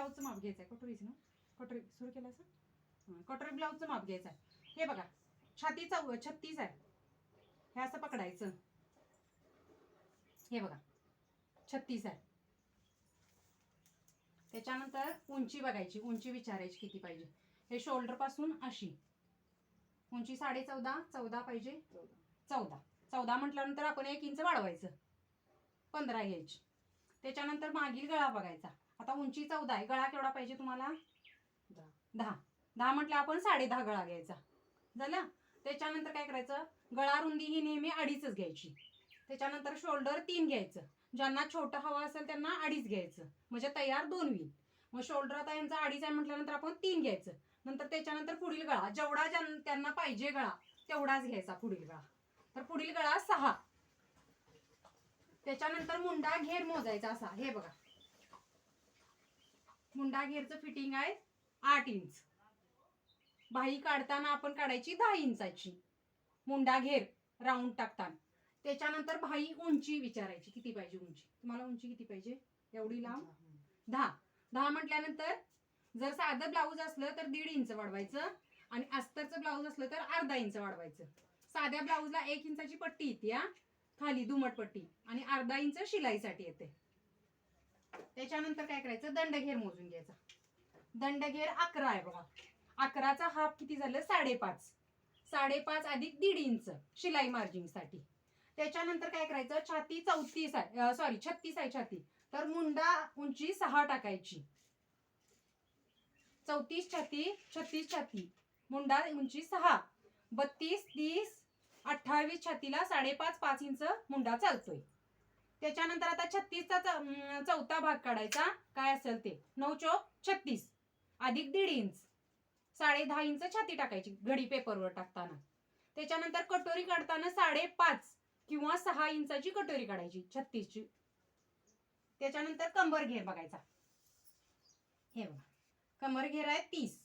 ब्लाऊजचं माप घ्यायचं आहे कटोरीच ना? कटोरी सुरू केलं असं? कटोरी ब्लाऊजचं माप घ्यायचं आहे हे बघा छातीचा छत्तीस आहे. हे असं पकडायचं. हे बघा छत्तीस आहे. त्याच्यानंतर उंची बघायची. उंची विचारायची किती पाहिजे. हे शोल्डरपासून अशी. उंची साडे चौदा चौदा पाहिजे? चौदा. चौदा म्हटल्यानंतर आपण एक इंच वाढवायचं. पंधरा घ्यायची त्याच्यानंतर मागील गळा बघायचा. आता उंची चौदा आहे गळा केवढा पाहिजे तुम्हाला? दहा. दहा. म्हटलं आपण साडे दहा गळा घ्यायचा. झालं? त्याच्यानंतर काय करायचं? गळा रुंदी ही नेहमी अडीचच घ्यायची. त्याच्यानंतर शोल्डर तीन घ्यायचं. ज्यांना छोटं हवं असेल त्यांना अडीच घ्यायचं. म्हणजे तयार दोन होईल. मग शोल्डर आता यांचा अडीच आहे म्हटल्यानंतर आपण तीन घ्यायचं. नंतर त्याच्यानंतर पुढील गळा. जेवढा त्यांना पाहिजे गळा तेवढाच घ्यायचा पुढील गळा. तर पुढील गळा सहा. त्याच्यानंतर मुंडा घेर मोजायचा असा. हे बघा. मुंडा घेरचं फिटिंग आहे आठ इंच बाही काढताना आपण काढायची दहा इंचाची. मुंडा घेर राऊंड टाकताना. त्याच्यानंतर भाई उंची विचारायची किती पाहिजे उंची? तुम्हाला उंची किती पाहिजे? एवढी लांब? दहा. दहा म्हटल्यानंतर जर साधं ब्लाऊज असलं तर दीड इंच वाढवायचं आणि अस्तरचं ब्लाऊज असलं तर अर्धा इंच वाढवायचं. साध्या ब्लाऊजला एक इंचाची पट्टी येते खाली दुमट पट्टी आणि अर्धा इंच शिलाईसाठी येते. त्याच्यानंतर काय करायचं? दंडघेर मोजून घ्यायचा. दंडघेर अकरा आहे बघा. अकराचा हाफ किती झालं? साडेपाच. साडेपाच अधिक दीड इंच शिलाई मार्जिंगसाठी त्याच्यानंतर काय करायचं? छाती चौतीस आहे. सॉरी छत्तीस आहे छाती. तर मुंडा उंची सहा टाकायची. चौतीस छाती छत्तीस छाती. मुंडा उंची सहा. बत्तीस तीस अठ्ठावीस छातीला साडेपाच पाच इंच मुंडा चालतोय. त्याच्यानंतर आता छत्तीसचा चौथा भाग काढायचा. काय असेल ते? नऊ चौक छत्तीस. अधिक दीड इंच. साडे दहा इंच छाती टाकायची घडी पेपरवर टाकताना. त्याच्यानंतर कटोरी काढताना साडेपाच किंवा सहा इंचाची कटोरी काढायची छत्तीसची. त्याच्यानंतर कंबर घेर बघायचा. हे बघा. कमर घेर आहे तीस.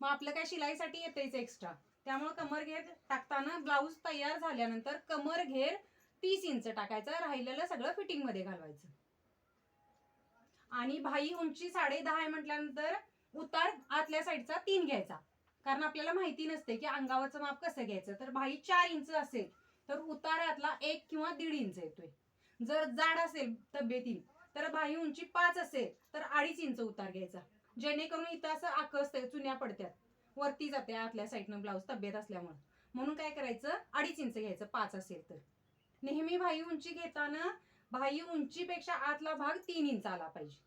मग आपलं काय शिलाईसाठी येतेच एक्स्ट्रा त्यामुळे कमर घेर टाकताना ब्लाऊज तयार झाल्यानंतर कमर घेर तीस इंच टाकायचं राहिलेलं सगळं फिटिंगमध्ये घालवायचं. आणि भाई उंची साडे दहा आहे म्हटल्यानंतर उतार आतल्या साईडचा तीन घ्यायचा. कारण आपल्याला माहिती नसते की अंगावरचं माप कसं घ्यायचं. तर भाई चार इंच असेल तर उतारातला एक किंवा दीड इंच येतोय. जर जाड असेल तब्येती तर भाई उंची पाच असेल तर अडीच इंच उतार घ्यायचा. जेणेकरून इथं असं आकसतंय चुन्या पडत्यात. वरती जाते आतल्या साईडनं ब्लाऊज तब्येत असल्यामुळे. म्हणून काय करायचं? अडीच इंच घ्यायचं पाच असेल तर. नेहमी भाई उंची घेताना भाई उंचीपेक्षा आतला भाग तीन इंच आला पाहिजे.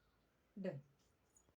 डन